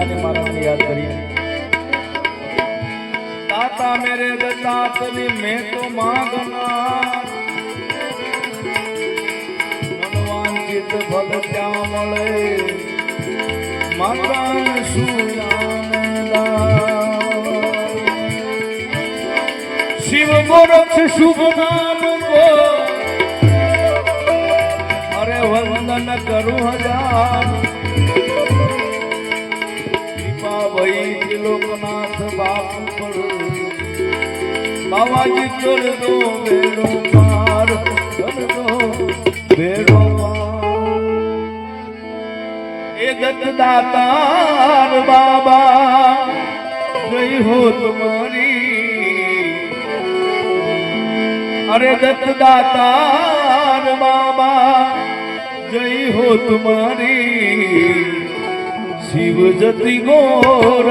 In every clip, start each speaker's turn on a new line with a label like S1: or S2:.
S1: નાની મારાને યાદ કરી તાતા મેરે દત્તાતની મેં તો માંગના મનવાંચિત ફલ ત્યાં મળે. માતા સુયાનંદા શિવ ગોરક્ષ શુભ નામ કો. અરે વંદન કરું હજાર. બાવાજી દો બેડો પાર દો બેડો એ દત્ત દાતાર બાબા, જય હો તમારી. અરે દત્ત દાતાર બાબા, જય હો તમારી. શિવ જતી ગુરુ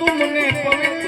S1: तुमने पवित्र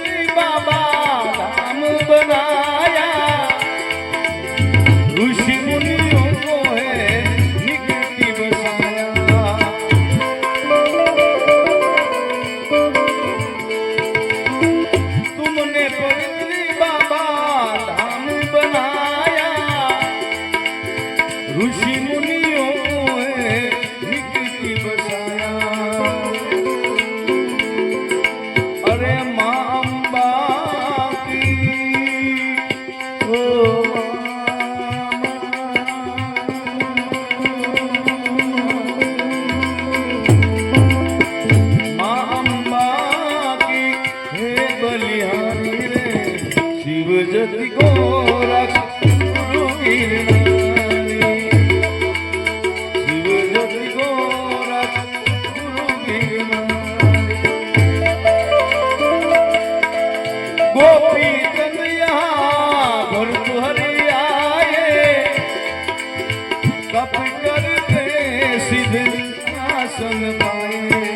S1: દર્શન પાયે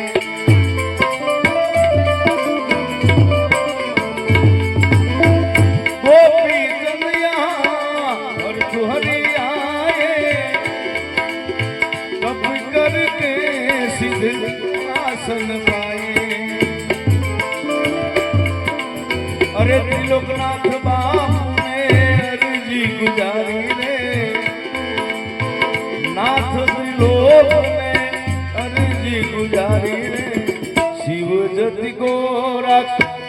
S1: આસન પાયે. અરે ત્રિલોકનાથ બાપને અરજી ગુજારી રે નાથ ત્રિલોક शिव